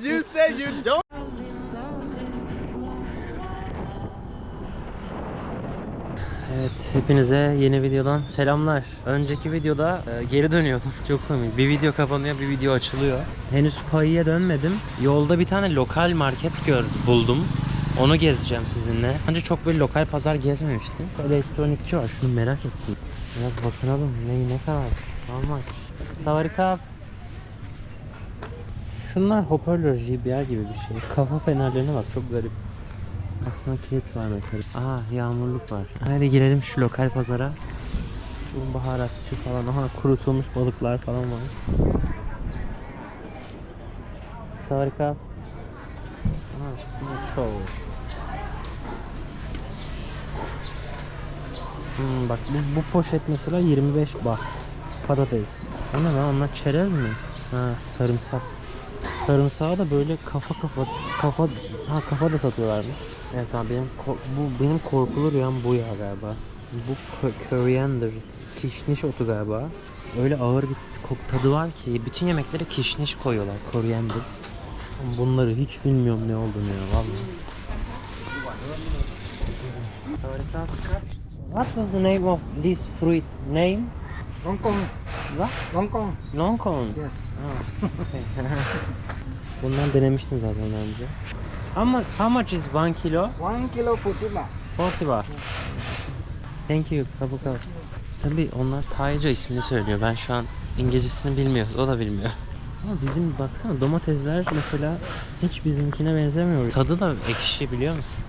You said you don't. Evet, hepinize yeni videodan selamlar. Önceki videoda e, geri dönüyordum. Çok komik. Bir video kapanıyor, bir video açılıyor. Henüz Payi'ye dönmedim. Yolda bir tane lokal market gördüm, buldum. Onu gezeceğim sizinle. Önce çok böyle lokal pazar gezmemiştim. Elektronikçi var, şunu merak ettim. Biraz bakınalım. Ne, ne kadar? Normal. Savarika. Şunlar hoparlör JBL gibi bir şey. Kafa fenerlerine bak, çok garip. Aslında kilit var mesela. Aa yağmurluk var. Hadi girelim şu lokal pazara. Bu baharatçı falan. Aha kurutulmuş balıklar falan var. Harika. Aha simit show. Hmm, bak bu, bu poşet mesela 25 baht. Patates. Ne lan onlar çerez mi? Ha sarımsak. Sarımsağı da böyle kafa kafa kafa ha kafa da satıyorlar mı? Evet abi benim bu benim korkulu rüyam bu ya galiba. Bu coriander kişniş otu galiba. Öyle ağır bir kok- tadı var ki bütün yemeklere kişniş koyuyorlar coriander. Bunları hiç bilmiyorum ne olduğunu ya vallahi. What was the name of this fruit? Name? Hong Kong. What? Hong Kong. Long Kong. Yes. Bundan denemiştim zaten önce. How much, how much is one kilo? One kilo forty baht. 40 baht. Thank you. Kabuk al. Tabii onlar Tayca ismini söylüyor. Ben şu an İngilizcesini bilmiyoruz. O da bilmiyor. Ama bizim baksana domatesler mesela hiç bizimkine benzemiyor. Tadı da ekşi biliyor musun?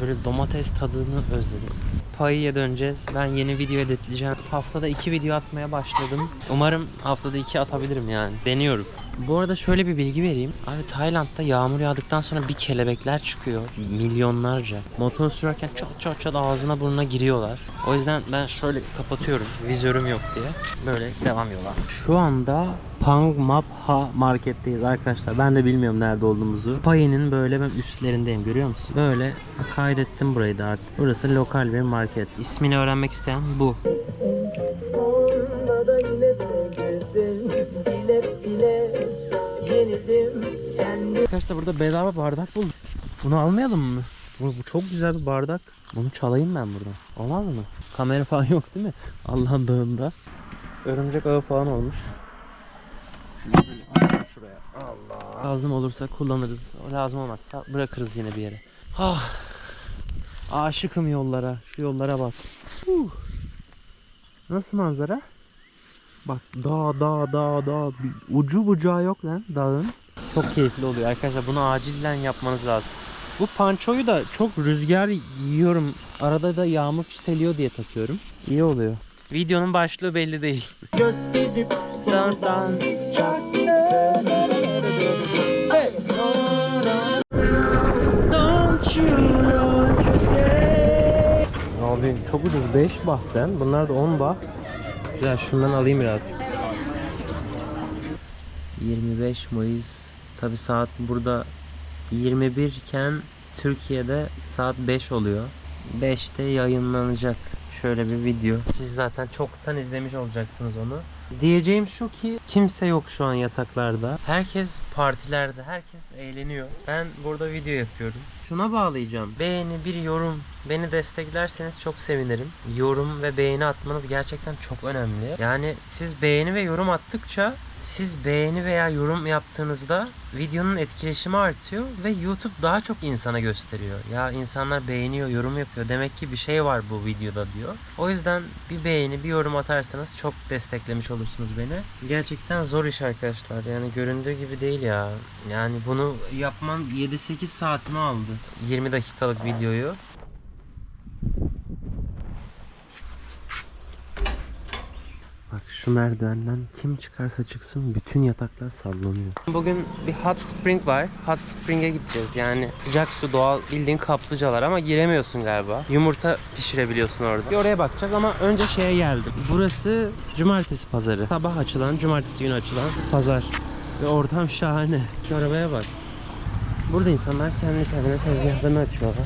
Böyle domates tadını özledim. Payi'ye döneceğiz. Ben yeni video editleyeceğim. Haftada iki video atmaya başladım. Umarım haftada iki atabilirim yani. Deniyorum. Bu arada şöyle bir bilgi vereyim. Abi Tayland'da yağmur yağdıktan sonra bir kelebekler çıkıyor. Milyonlarca. Motor sürerken çat çat çat ağzına burnuna giriyorlar. O yüzden ben şöyle kapatıyorum. Vizörüm yok diye. Böyle devam yola. Şu anda Pang Map Ha marketteyiz arkadaşlar. Ben de bilmiyorum nerede olduğumuzu. Payi'nin böyle ben üstlerindeyim görüyor musun? Böyle kaydettim burayı da artık. Burası lokal bir market. İsmini öğrenmek isteyen bu. Sonra da yine sevgildim Bile bile yenildim kendi Arkadaşlar burada bedava bardak buldum. Bunu almayalım mı? Bu, bu çok güzel bir bardak. Bunu çalayım ben buradan. Olmaz mı? Kamera falan yok değil mi? Allah'ın dağında. Örümcek ağı falan olmuş. Şunu böyle atalım şuraya. Allah. Lazım olursa kullanırız. Lazım olmazsa bırakırız yine bir yere. Ah. Aşıkım yollara. Şu yollara bak. Huh. Nasıl manzara? Bak dağ dağ dağ dağ. Bir Ucu bucağı yok lan dağın. Çok keyifli oluyor arkadaşlar. Bunu acilen yapmanız lazım. Bu pançoyu da çok rüzgar yiyorum. Arada da yağmur çiseliyor diye takıyorum. İyi oluyor. Videonun başlığı belli değil. Gösterip sonradan çaktım Abi çok ucuz 5 bahten. Bunlar da 10 bah. Güzel şundan alayım biraz. 25 Mayıs. Tabi saat burada 21 iken Türkiye'de saat 5 oluyor. 5'te yayınlanacak şöyle bir video. Siz zaten çoktan izlemiş olacaksınız onu. Diyeceğim şu ki kimse yok şu an yataklarda. Herkes partilerde, herkes eğleniyor. Ben burada video yapıyorum. Şuna bağlayacağım. Beğeni, bir yorum. Beni desteklerseniz çok sevinirim. Yorum ve beğeni atmanız gerçekten çok önemli. Yani siz beğeni ve yorum attıkça siz beğeni veya yorum yaptığınızda videonun etkileşimi artıyor ve YouTube daha çok insana gösteriyor. Ya insanlar beğeniyor, yorum yapıyor. Demek ki bir şey var bu videoda diyor. O yüzden bir beğeni, bir yorum atarsanız çok desteklemiş olursunuz beni. Gerçekten zor iş arkadaşlar. Yani göründüğü gibi değil ya. Yani bunu yapman 7-8 saatimi aldı. 20 dakikalık videoyu. Bak şu merdivenden kim çıkarsa çıksın bütün yataklar sallanıyor. Bugün bir hot spring var. Hot spring'e gideceğiz. Yani sıcak su doğal bildiğin kaplıcalar ama giremiyorsun galiba. Yumurta pişirebiliyorsun orada. Bir oraya bakacağız ama önce şeye geldim. Burası cumartesi pazarı. Sabah açılan, cumartesi günü açılan pazar. Ve ortam şahane. Şu arabaya bak. Burada insanlar kendi kendine tezgahlarını açıyorlar.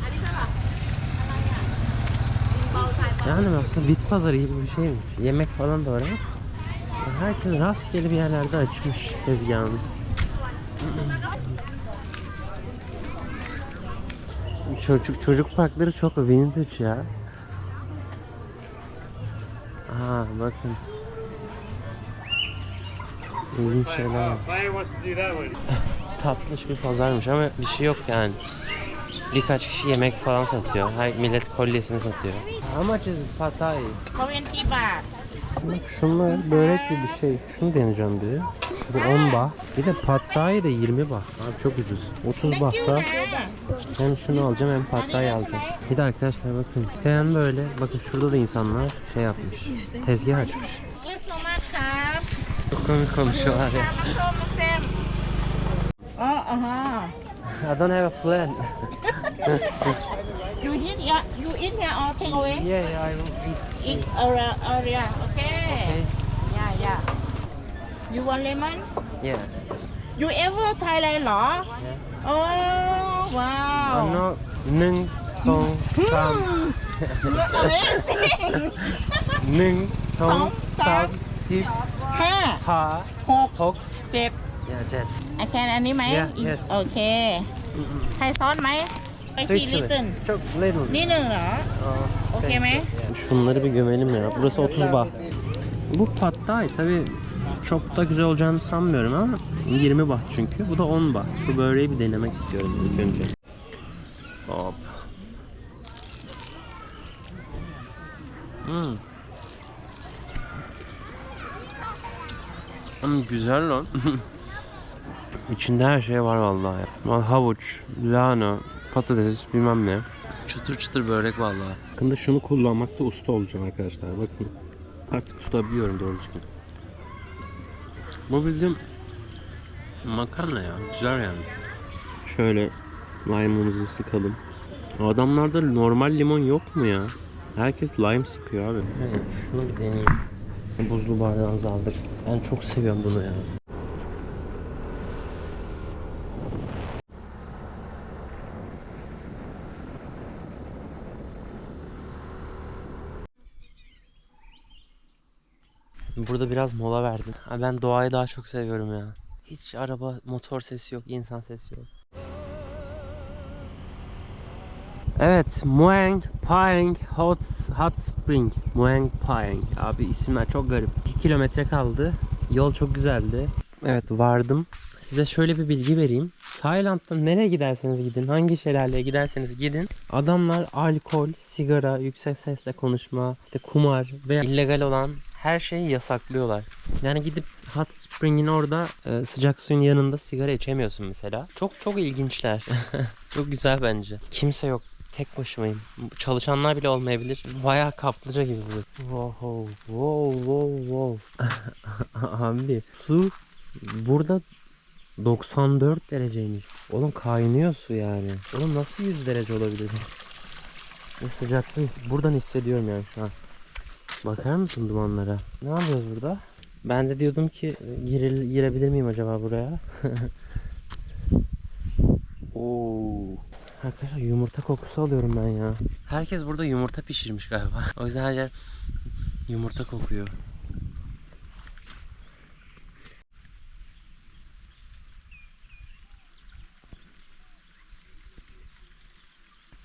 Yani aslında bit pazarı gibi bir şeymiş. Yemek falan da var ama herkes rastgele bir yerlerde açmış tezgahını. Çocuk çocuk parkları çok vintage ya. Aa bakın. İlginç şeyler. Tatlış bir pazarmış ama bir şey yok yani. Birkaç kişi yemek falan satıyor. Her millet kolyesini satıyor. How much is patay? 20 baht. Bak şunlar börek gibi bir şey. Şunu deneyeceğim bir. Bu 10 bah. Bir de pattaya da 20 bah. Abi çok ucuz. 30 bahta hem şunu alacağım hem pattayı alacağım. Bir de arkadaşlar bakın. İsteyen böyle. Bakın şurada da insanlar şey yapmış. Tezgah açmış. Çok komik konuşuyorlar ya. Oh, aha. I don't have a plan. you eat, you eat here or take away? Yeah, yeah, I will eat. Eat area area okay Okay. yeah yeah you want lemon Yeah. you ever Thailand เหรอ Yeah. โอ้ว้าว I'm not หนึ่งสองสาม amazing หนึ่งสองสองสาสามมสิบห้าห้าหกหกเจ็ด yeah เจ็ด อาแคนอันนี้ไหม Yeah, yes. โอเค ไทยซอสไหม ไปซีลิตเติ้ล Çok little. นี่หนึ่งเหรอ Aa, Okey? Şunları bir gömelim ya. Burası 30 bah. Bu pattay tabi çok da güzel olacağını sanmıyorum ama 20 bah çünkü. Bu da 10 bah. Şu böreği bir denemek istiyorum ilk önce. Hop. Hmm. Hmm, güzel lan. İçinde her şey var vallahi. Havuç, lahana, patates, bilmem ne. Çıtır çıtır börek vallahi. Hakkında şunu kullanmakta usta olacağım arkadaşlar. Bakın. Artık tutabiliyorum doğru düzgün. Bu bildiğim makarna ya. Güzel yani. Şöyle lime'ımızı sıkalım. Adamlarda normal limon yok mu ya? Herkes lime sıkıyor abi. Evet, şunu bir deneyeyim. Buzlu bardağımızı aldık. Ben çok seviyorum bunu ya. Burada biraz mola verdim. Ben doğayı daha çok seviyorum ya. Hiç araba, motor sesi yok, insan sesi yok. Evet, Muang Pang Hot Hot Spring. Muang Pang. Abi isimler çok garip. 2 kilometre kaldı. Yol çok güzeldi. Evet vardım. Size şöyle bir bilgi vereyim. Tayland'da nereye giderseniz gidin, hangi şelaleye giderseniz gidin. Adamlar alkol, sigara, yüksek sesle konuşma, işte kumar veya illegal olan her şeyi yasaklıyorlar. Yani gidip Hot Spring'in orada e, sıcak suyun yanında sigara içemiyorsun mesela. Çok çok ilginçler. çok güzel bence. Kimse yok. Tek başımayım. Çalışanlar bile olmayabilir. Bayağı kaplıca gibi burası. Wow, wow, wow, wow. Abi su burada 94 dereceymiş. Oğlum kaynıyor su yani. Oğlum nasıl 100 derece olabilir? Ve sıcaklığı buradan hissediyorum yani şu an. Bakar mısın dumanlara? Ne yapıyoruz burada? Ben de diyordum ki giril, girebilir miyim acaba buraya? Oo. Arkadaşlar yumurta kokusu alıyorum ben ya. Herkes burada yumurta pişirmiş galiba. O yüzden her yer yumurta kokuyor.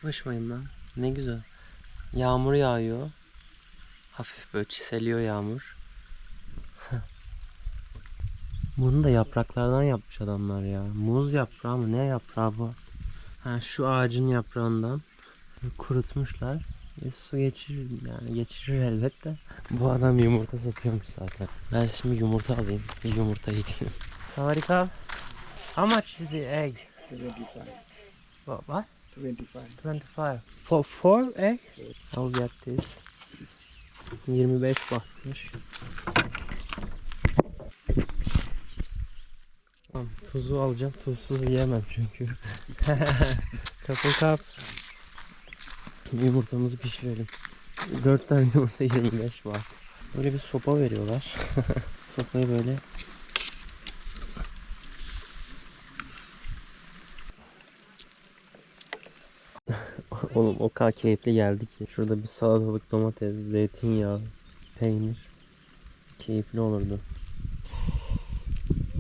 Başmayın lan. Ne güzel. Yağmur yağıyor. Hafif böyle çiseliyor yağmur. Bunu da yapraklardan yapmış adamlar ya. Muz yaprağı mı? Ne yaprağı bu? Ha, şu ağacın yaprağından kurutmuşlar. E, su geçirir yani geçirir elbette. Bu adam yumurta satıyormuş zaten. Ben şimdi yumurta alayım. Bir yumurta yiyeyim. Harika. How much is the egg? 25. What? what? 25. 25. For four egg? I'll get this. 25 bakmış. Tamam, tuzu alacağım. Tuzsuz yiyemem çünkü. Kapı kap. Yumurtamızı pişirelim. 4 tane yumurta 25 var. Böyle bir sopa veriyorlar. Sopayı böyle Oğlum o kadar keyifli geldi ki. Şurada bir salatalık, domates, zeytinyağı, peynir. Keyifli olurdu.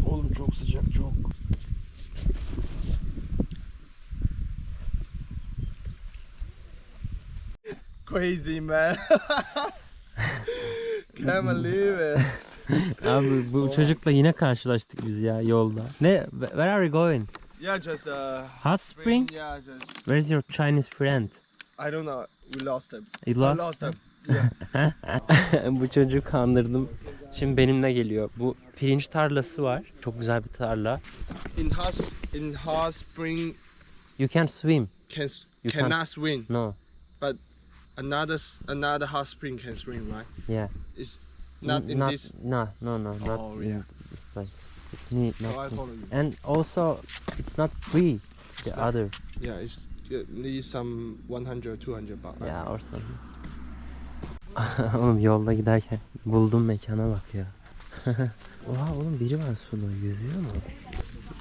Oğlum çok sıcak çok. Crazy man. Can't believe it. Abi bu çocukla yine karşılaştık biz ya yolda. Ne? Where are you going? Yeah, just uh. Hot spring? Yeah, just. Where's your Chinese friend? I don't know. We lost him. You I lost? lost him. Yeah. bu çocuğu kandırdım. Şimdi benimle geliyor. Bu pirinç tarlası var. Çok güzel bir tarla. in hot in hot spring You can swim. can s- You cannot can't. swim. No. Another s- another hot spring can swim, right? Yeah. It's not in this. No, no, no, not Oh, in this place. It's neat, So I not follow you. And also, it's not free. The not- other, Yeah, it's it needs some 100 200 baht. yeah, or something. oğlum yolda giderken buldum mekana bak ya. Oha oğlum biri var suda yüzüyor mu?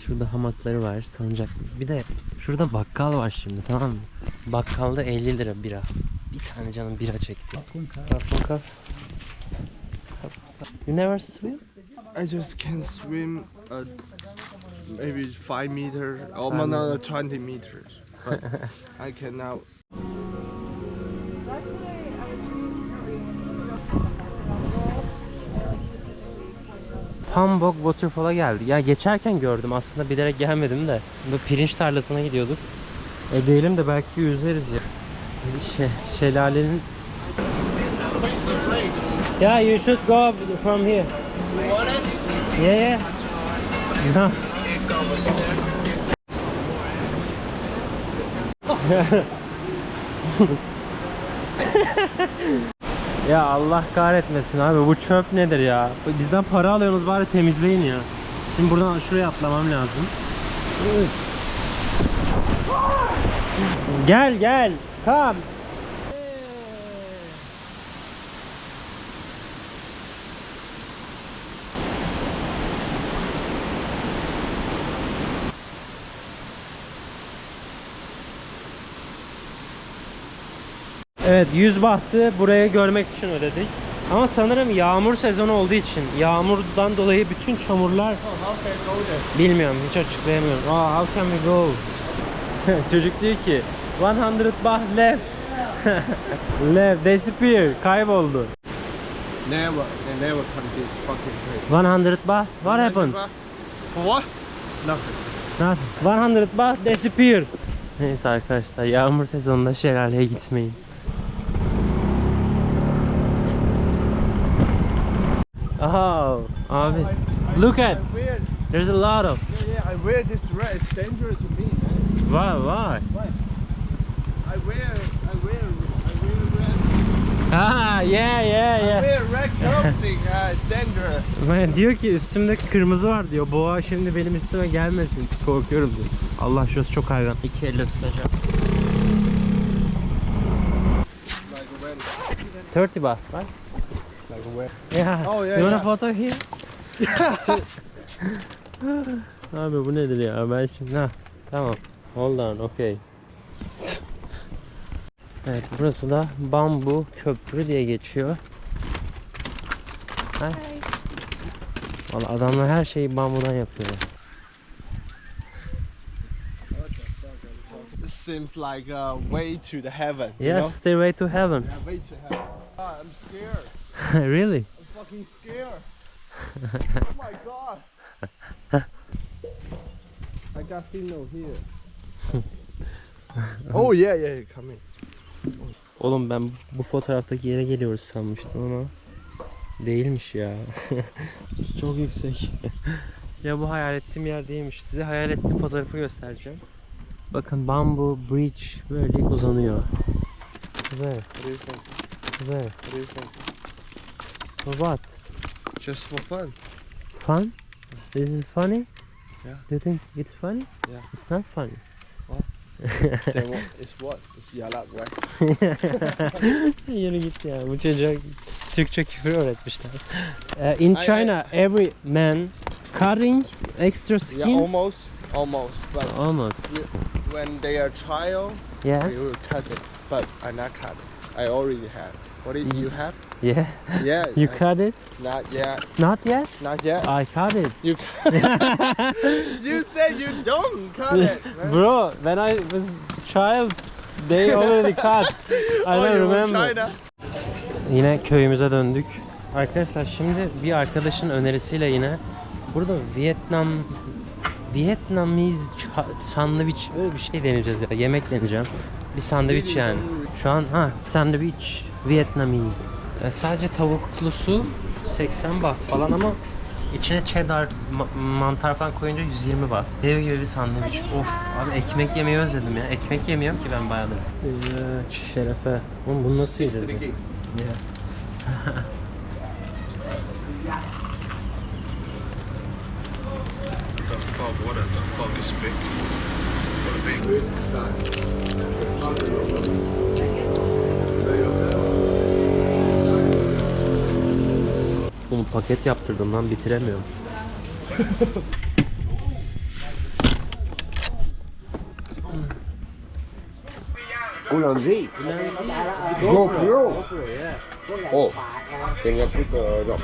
Şurada hamakları var sancak. Bir de şurada bakkal var şimdi tamam mı? Bakkalda 50 lira bira. Bir tane canım bira çekti. Bakkal. You never swim? I just can swim uh, maybe 5 meter or Five no, no, 20 meters. But I can now. Pambok Waterfall'a geldi. Ya geçerken gördüm aslında bilerek gelmedim de. Bu pirinç tarlasına gidiyorduk. E diyelim de belki yüzeriz ya. Şey, şelalenin... Yeah, you should go from here. Yeah, yeah. Ya Allah kahretmesin abi bu çöp nedir ya? Bizden para alıyorsunuz bari temizleyin ya. Şimdi buradan şuraya atlamam lazım. Gel gel. Come. Evet 100 bahtı buraya görmek için ödedik. Ama sanırım yağmur sezonu olduğu için yağmurdan dolayı bütün çamurlar bilmiyorum hiç açıklayamıyorum. Aa, how can we go? Çocuk diyor ki 100 baht left. left disappear kayboldu. Never, they never come this fucking place. 100 baht what happened? What? Nothing. Nothing. 100 baht disappear. Neyse arkadaşlar yağmur sezonunda şelaleye gitmeyin. Oh, abi. Look at. I wear, There's a lot of. yeah, yeah, I wear this red. It's dangerous to me, man. Why? Why? I wear, I wear, I wear red. Ah, yeah, yeah, I yeah. wear red clothing. Uh, it's dangerous. Ben diyor ki üstümde kırmızı var diyor. Boğa şimdi benim üstüme gelmesin. Korkuyorum diyor. Allah şurası çok hayvan. İki elle tutacağım. Like when, 30 baht, right? Yeah. Oh, yeah, You want a photo here? Abi bu nedir ya? Ben şimdi... Ha, tamam. Hold on, okay. Evet, burası da bambu köprü diye geçiyor. Ha? Valla adamlar her şeyi bambudan yapıyor. It seems like a way to the heaven. You Yes, know? stairway to heaven. Yeah, way to heaven. Ah, I'm scared. really? I'm fucking scared. oh my god. I got signal here. oh yeah, yeah, come in. Oğlum ben bu, fotoğraftaki yere geliyoruz sanmıştım ama değilmiş ya. Çok yüksek. ya bu hayal ettiğim yer değilmiş. Size hayal ettiğim fotoğrafı göstereceğim. Bakın bambu bridge böyle uzanıyor. Güzel, think? güzel. For what? Just for fun. Fun? This is funny? Yeah. Do you think it's funny? Yeah. It's not funny. then what? It's what? It's yalak, right? Yürü git ya. Bu çocuğa Türkçe küfür öğretmişler. Uh, in I- China, every man cutting extra skin. Yeah, almost, almost. But Almost. when they are child, Yeah. We will cut it, but I not cut it. I already have. What do you have? Yeah. Yeah. You I- cut it? Not yet. Not yet. Not yet. I cut it. You. you said you don't cut it. man. Bro, when I was child, they already cut. I oh, don't from remember. China? Yine köyümüze döndük. Arkadaşlar şimdi bir arkadaşın önerisiyle yine burada Vietnam Vietnamese ça- sandviç böyle bir şey deneyeceğiz ya. Yemek deneyeceğim. Bir sandviç yani. Şu an ha sandviç Vietnamese. E, sadece tavuklusu 80 baht falan ama içine cheddar ma- mantar falan koyunca 120 baht. Dev gibi bir sandviç. Of abi ekmek yemeyi özledim ya. Ekmek yemiyorum ki ben bayağıdır. Ee, şerefe. Oğlum bunu nasıl yiyeceğiz? ya? Ya. Oğlum paket yaptırdım lan bitiremiyorum. Làm gì? GoPro. Nghe cái cờ rồi.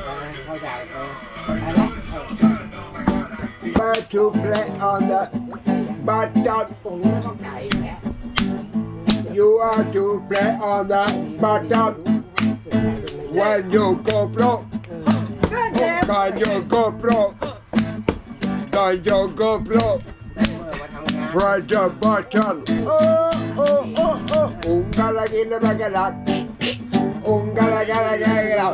But to play on the button. You are to play on the button. When you go pro, when you go pro, when you go pro, press the button. Oh, oh, oh, oh. Ungala gila bagala. Ungala gala gala.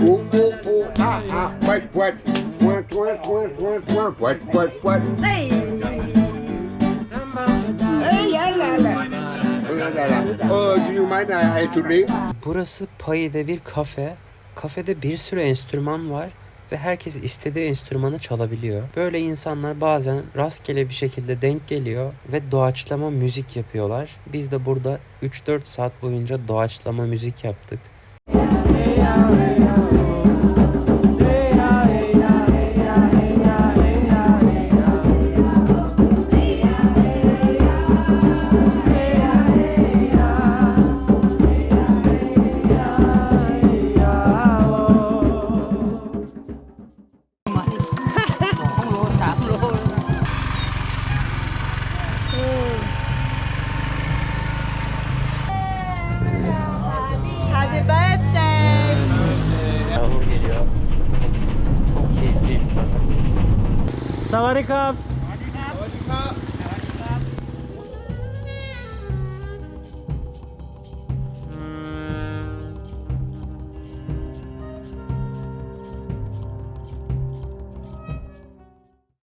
Ooh, ooh, ooh, ah, ah, wet, wet. Wet, wet, wet, wet, wet, wet, wet, wet. Hey! Burası Payi'de bir kafe. Kafede bir sürü enstrüman var ve herkes istediği enstrümanı çalabiliyor. Böyle insanlar bazen rastgele bir şekilde denk geliyor ve doğaçlama müzik yapıyorlar. Biz de burada 3-4 saat boyunca doğaçlama müzik yaptık. Yağmur geliyor. Çok keyifliyim. Savarikap.